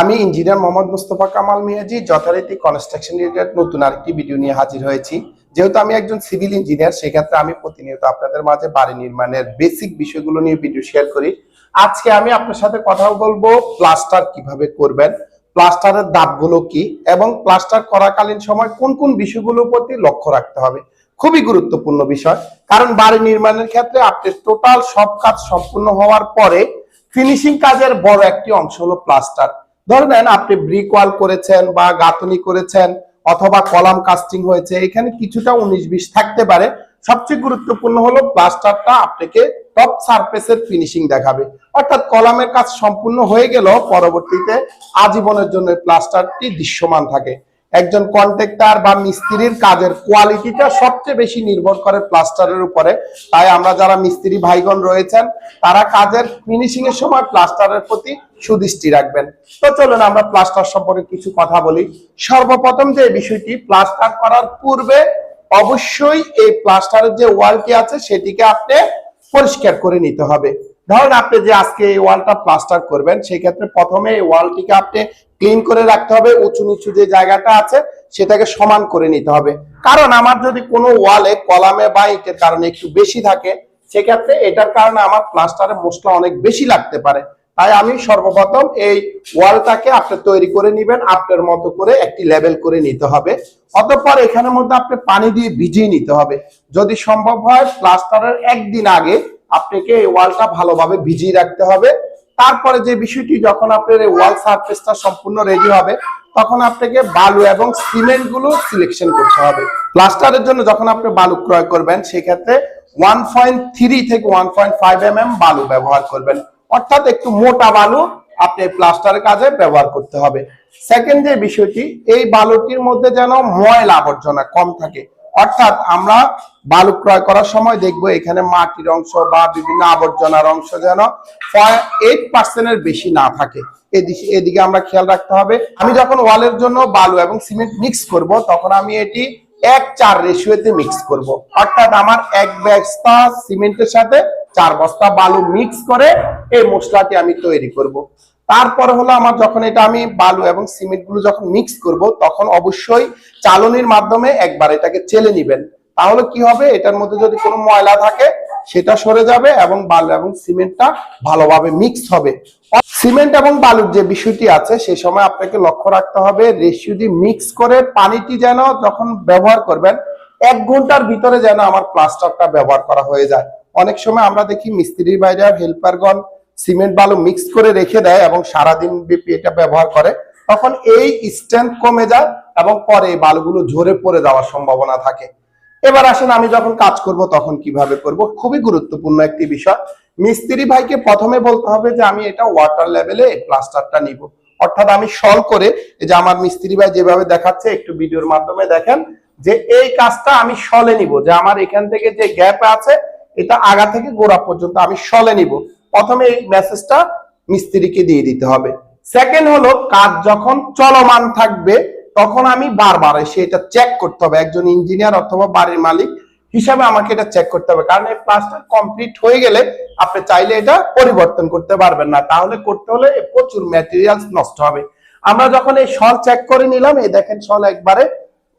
আমি ইঞ্জিনিয়ার মোহাম্মদ মুস্তফা কামাল মিয়াজি, যথারীতি construction related নতুন আরেকটি ভিডিও নিয়ে হাজির হয়েছি। যেহেতু আমি একজন সিভিল ইঞ্জিনিয়ার সেক্ষেত্রে আমি প্রতিনিয়ত আপনাদের মাঝে বাড়ি নির্মাণের বেসিক বিষয়গুলো নিয়ে ভিডিও শেয়ার করি। আজকে আমি আপনার সাথে কথা বলব প্লাস্টার কীভাবে করবেন প্লাস্টারের দাবগুলো কি, এবং প্লাস্টার করাকালীন সময় কোন কোন বিষয়গুলোর প্রতি লক্ষ্য রাখতে হবে। খুবই গুরুত্বপূর্ণ বিষয়, কারণ বাড়ি নির্মাণের ক্ষেত্রে আপনি টোটাল সব কাজ সম্পূর্ণ হওয়ার পরে ফিনিশিং কাজের বড় একটি অংশ হলো প্লাস্টার ধরে নেন আপনি ব্রিক ওয়াল করেছেন বা গাঁথনি করেছেন অথবা কলাম কাস্টিং হয়েছে, এখানে কিছুটা উনিশ বিশ থাকতে পারে। সবচেয়ে গুরুত্বপূর্ণ হলো প্লাস্টারটা আপনাকে টপ সারফেসের ফিনিশিং দেখাবে। অর্থাৎ কলামের কাজ সম্পূর্ণ হয়ে গেল পরবর্তীতে আজীবনের জন্য প্লাস্টারটি দৃশ্যমান থাকে। একজন কন্ট্রাক্টর বা মিস্ত্রির কাজের কোয়ালিটিটা সবচেয়ে বেশি নির্ভর করে প্লাস্টারের উপরে। তাই আমরা যারা মিস্ত্রি ভাইগণ রয়েছেন, তারা কাজের ফিনিশিং এর সময় প্লাস্টারের প্রতি সুদৃষ্টি রাখবেন। তো চলুন আমরা প্লাস্টার সম্পর্কে কিছু কথা বলি। সর্বপ্রথম যে বিষয়টি, প্লাস্টার করার পূর্বে অবশ্যই এই প্লাস্টারের যে ওয়ালটি আছে, সেটিকে আপনি পরিষ্কার করে নিতে হবে। ধরুন আপনি যে আজকে এই ওয়ালটা প্লাস্টার করবেন সেই ক্ষেত্রে প্রথমে এই ওয়ালটিকে আপনি ক্লিন করে রাখতে হবে, উঁচু নিচু যে জায়গাটা আছে সেটাকে সমান করে নিতে হবে। কারণ আমার যদি কোনো ওয়ালে কলামে বা ইটের কারণে একটু বেশি থাকে, সেক্ষেত্রে এটার কারণে আমার প্লাস্টারে মশলা অনেক বেশি লাগতে পারে। তাই আমি সর্বপ্রথম এই ওয়ালটাকে আপনি তৈরি করে নেবেন, আপনার মতো করে একটি লেভেল করে নিতে হবে। অতঃপর এখানের মধ্যে আপনি পানি দিয়ে ভিজিয়ে নিতে হবে। যদি সম্ভব হয়, প্লাস্টারের একদিন আগে আপনাকে এই ওয়ালটা ভালোভাবে ভিজিয়ে রাখতে হবে। তারপরে যে বিষয়টি যখন আপনার এই ওয়াল সারফেসটা সম্পূর্ণ রেডি হবে, তখন আপনাকে বালু এবং সিমেন্টগুলো সিলেকশন করতে হবে। প্লাস্টারের জন্য যখন আপনি বালু ক্রয় করবেন, সেক্ষেত্রে ওয়ান পয়েন্ট থ্রি থেকে one point five M M বালু ব্যবহার করবেন। অর্থাৎ একটু মোটা বালু আপনি প্লাস্টারের কাজে ব্যবহার করতে হবে। সেকেন্ড যে বিষয়টি, এই বালুটির মধ্যে যেন ময়লা আবর্জনা কম থাকে অর্থাৎ আমরা বালু ক্রয় করার সময় দেখব এখানে মাটির অংশ বা বিভিন্ন আবর্জনার অংশ যেন এইট পার্সেন্টের বেশি না থাকে। এদিকে এদিকে আমরা খেয়াল রাখতে হবে। আমি যখন ওয়ালের জন্য বালু এবং সিমেন্ট মিক্স করব, তখন আমি এটি এক চার রেশিওতে মিক্স করব। অর্থাৎ আমার এক বস্তা সিমেন্টের সাথে চার বস্তা বালু মিক্স করে এই মশলাটি আমি তৈরি করব। তারপর হলো আমার যখন এটা আমি বালু এবং সিমেন্টগুলো যখন মিক্স করব, তখন অবশ্যই চালনির মাধ্যমে একবার এটাকে চেলে নিবেন। তাহলে কি হবে? এটার মধ্যে যদি কোনো ময়লা থাকে, সেটা সরে যাবে এবং বালু এবং সিমেন্টটা ভালোভাবে মিক্স হবে। সিমেন্ট এবং বালুর যে বিষয়টি আছে সেই সময় আপনাকে লক্ষ্য রাখতে হবে রেশিও দিয়ে মিক্স করে পানিটি যেন যখন ব্যবহার করবেন, এক ঘণ্টার ভিতরে যেন আমার প্লাস্টারটা ব্যবহার করা হয়ে যায়। অনেক সময় আমরা দেখি মিস্ত্রির বাইরে হেল্পারগণ সিমেন্ট বালু মিক্স করে রেখে দেয় এবং সারাদিন ব্যাপী এটা ব্যবহার করে, তখন এই স্ট্রেংথ কমে যায় এবং পরে এই বালুগুলো ঝরে পড়ে যাওয়ার সম্ভাবনা থাকে। এবার আসেন আমি যখন কাজ করব তখন কীভাবে করব? খুবই গুরুত্বপূর্ণ একটি বিষয়। মিস্ত্রি ভাইকে প্রথমে বলতে হবে যে আমি এটা ওয়াটার লেভেলে প্লাস্টারটা নিব। অর্থাৎ আমি সল করে যে আমার মিস্ত্রি ভাই যেভাবে দেখাচ্ছে, একটু ভিডিওর মাধ্যমে দেখেন যে এই কাজটা আমি সলে নিব। যে আমার এখান থেকে যে গ্যাপ আছে, এটা আগা থেকে গোড়া পর্যন্ত আমি সলে নিব। প্রথমে এই মেসেজটা মিস্ত্রিকে দিয়ে দিতে হবে। সেকেন্ড হলো, কাজ যখন চলমান থাকবে, তখন আমি বারবার এসে এটা চেক করতে হবে। একজন ইঞ্জিনিয়ার অথবা বাড়ির মালিক হিসাবে আমাকে এটা চেক করতে হবে। কারণ এই প্লাস্টার কমপ্লিট হয়ে গেলে আপনি চাইলে এটা পরিবর্তন করতে পারবেন না। তাহলে করতে হলে প্রচুর ম্যাটেরিয়ালস নষ্ট হবে। আমরা যখন এই সল চেক করে নিলাম, এই দেখেন সল একবারে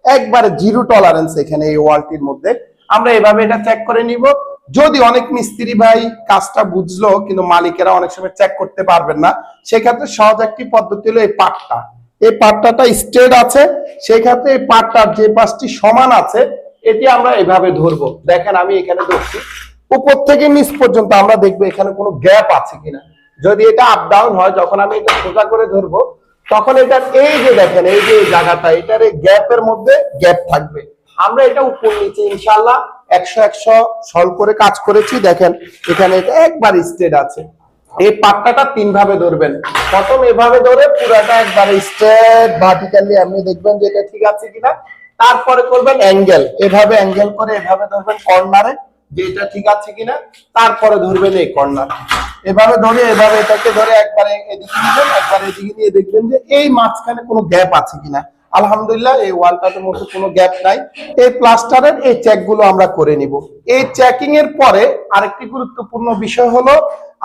একবারে জিরো টলারেন্স এখানে এই ওয়ালটির মধ্যে। আমরা এভাবে এটা চেক করে নিব। যদি অনেক মিস্ত্রি ভাই কাজটা বুঝলো, কিন্তু মালিকেরা অনেক সময় চেক করতে পারবেন না, সেক্ষেত্রে সহজ একটি পদ্ধতি হলো এই পাটটা। এই পাট্টাটা স্ট্রেট আছে সেই ক্ষেত্রে এই পাটটার যে পাশটি সমান আছে, এটি আমরা এভাবে ধরবো। দেখেন আমি এখানে ধরছি। উপর থেকে নিচ পর্যন্ত আমরা দেখব এখানে কোনো গ্যাপ আছে কিনা। যদি এটা আপ ডাউন হয়, যখন আমি এটা সোজা করে ধরবো, তখন এটার এই যে দেখেন, এই যে জায়গাটা, এটার এই গ্যাপের মধ্যে গ্যাপ থাকবে। আমরা এটা উপর নিচে ইনশাল্লাহ একশো একশো সল করে কাজ করেছি। দেখেন, এখানে এটা একবার স্ট্রেট আছে। এই পাট্টাটা তিন ভাবে ধরবেন। প্রথম এভাবে ধরে পুরাটা একবার স্ট্রেট ভার্টিক্যালি আপনি দেখবেন যে এটা ঠিক আছে কিনা। তারপরে করবেন অ্যাঙ্গেল এভাবে অ্যাঙ্গেল করে এভাবে ধরবেন কর্নারে যে এটা ঠিক আছে কিনা। তারপরে ধরবেন এই কর্নার এভাবে ধরে, এভাবে এটাকে ধরে একবারে এদিকে নিবেন, একবার এদিকে নিয়ে দেখবেন যে এই মাঝখানে কোনো গ্যাপ আছে কিনা। আলহামদুলিল্লাহ, এই ওয়ালটাতে মধ্যে কোনো গ্যাপ নাই। এই প্লাস্টারের এই চেকগুলো আমরা করে নিব। এই চেকিং এর পরে আরেকটি গুরুত্বপূর্ণ বিষয় হলো,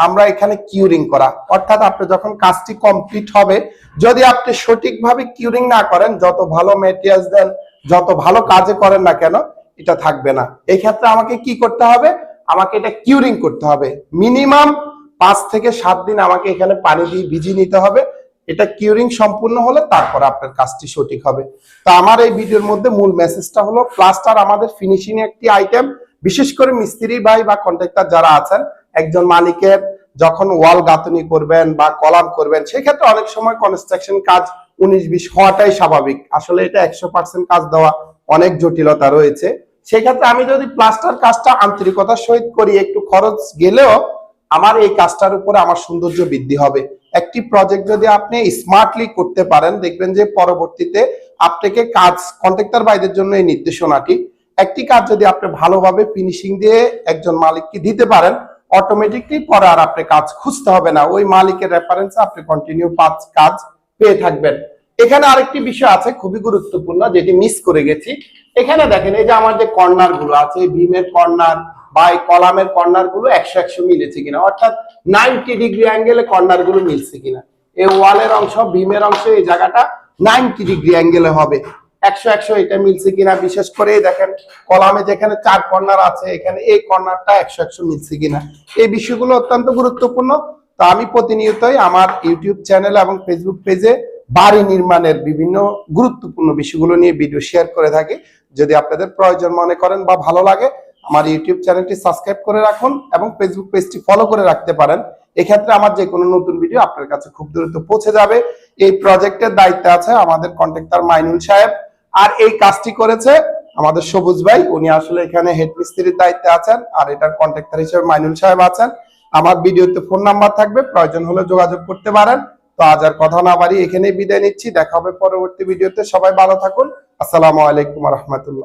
আমরা এখানে কিউরিং করা। অর্থাৎ আপনি যখন কাজটি কমপ্লিট হবে, যদি আপনি সঠিকভাবে কিউরিং না করেন, যত ভালো মেটেরিয়ালস দেন, যত ভালো কাজে করেন না কেন, এটা থাকবে না। এই ক্ষেত্রে আমাকে কি করতে হবে? আমাকে এটা কিউরিং করতে হবে। মিনিমাম পাঁচ থেকে সাত দিন আমাকে এখানে পানি দিয়ে ভিজিয়ে নিতে হবে। এটা কিউরিং সম্পূর্ণ হলে তারপর আপনার কাজটি সঠিক হবে। তো আমার এই ভিডিওর মধ্যে মূল মেসেজটা হলো প্লাস্টার আমাদের ফিনিশিং একটি আইটেম বিশেষ করে মিস্ত্রি ভাই বা কন্ট্রাক্টর যারা আছেন, একজন মালিকের যখন ওয়াল গাঁথনি করবেন বা কলাম করবেন, সেক্ষেত্রে অনেক সময় কনস্ট্রাকশন কাজ উনিশ বিশ হওয়াটাই স্বাভাবিক। আসলে এটা একশো পার্সেন্ট কাজ দেওয়া অনেক জটিলতা রয়েছে। সেক্ষেত্রে আমি যদি প্লাস্টার কাজটা আন্তরিকতার সহিত করি, একটু খরচ গেলেও আমার এই কাজটার উপরে আমার সৌন্দর্য বৃদ্ধি হবে। একটি প্রজেক্ট যদি আপনি স্মার্টলি করতে পারেন, দেখবেন যে পরবর্তীতে আপনাকে কাজ কন্ট্রাক্টর বাইদের জন্য এই নির্দেশনাটি। একটি কাজ যদি আপনি ভালোভাবে ফিনিশিং দিয়ে একজন মালিককে দিতে পারেন অটোমেটিকলি পরে আর আপনি কাজ খুঁজতে হবে না। ওই মালিকের রেফারেন্সে আপনি কন্টিনিউ পাঁচ কাজ পেয়ে থাকবেন। এখানে আরেকটি বিষয় আছে, খুবই গুরুত্বপূর্ণ, যেটি মিস করে গেছি। এখানে দেখেন, এই যে আমার যে কর্নারগুলো আছে বিমের কর্নার বা এই কলামের কর্নারগুলো একশো একশো মিলেছে কিনা। অর্থাৎ নাইনটি ডিগ্রি অ্যাঙ্গেলে কর্নারগুলো মিলছে কিনা। এই ওয়ালের অংশ বিমের অংশ, এই জায়গাটা নাইনটি ডিগ্রি অ্যাঙ্গেলে হবে। একশো একশো এটা মিলছে কিনা? বিশেষ করে দেখেন, কলামে যেখানে চার কর্নার আছে, এখানে এই কর্নারটা একশো একশো মিলছে কিনা। এই বিষয়গুলো অত্যন্ত গুরুত্বপূর্ণ। তো আমি প্রতিনিয়তই আমার ইউটিউব চ্যানেল এবং ফেসবুক পেজে বাড়ি নির্মাণের বিভিন্ন গুরুত্বপূর্ণ বিষয়গুলো নিয়ে ভিডিও শেয়ার করে থাকি। যদি আপনাদের প্রয়োজন মনে করেন বা ভালো লাগে আমার ইউটিউব চ্যানেলটি সাবস্ক্রাইব করে রাখুন এবং ফেসবুক পেজটি ফলো করে রাখতে পারেন। এক্ষেত্রে আমার যে কোনো নতুন ভিডিও আপনার কাছে খুব দ্রুত পৌঁছে যাবে। এই প্রজেক্টের দায়িত্বে আছে আমাদের কন্ট্রাক্টর মাইনুল সাহেব। আর এই কাজটি করেছে আমাদের সবুজ ভাই। উনি আসলে এখানে হেড মিস্ত্রির দায়িত্বে আছেন আর এটার কন্ট্রাক্টর হিসেবে মাইনুল সাহেব আছেন। আমার ভিডিওতে ফোন নাম্বার থাকবে, প্রয়োজন হলে যোগাযোগ করতে পারেন। তো আজ আর কথা না বাড়ি এখানেই বিদায় নিচ্ছি। দেখা হবে পরবর্তী ভিডিওতে সবাই ভালো থাকুন। আসসালামু আলাইকুম রহমতুল্লাহ।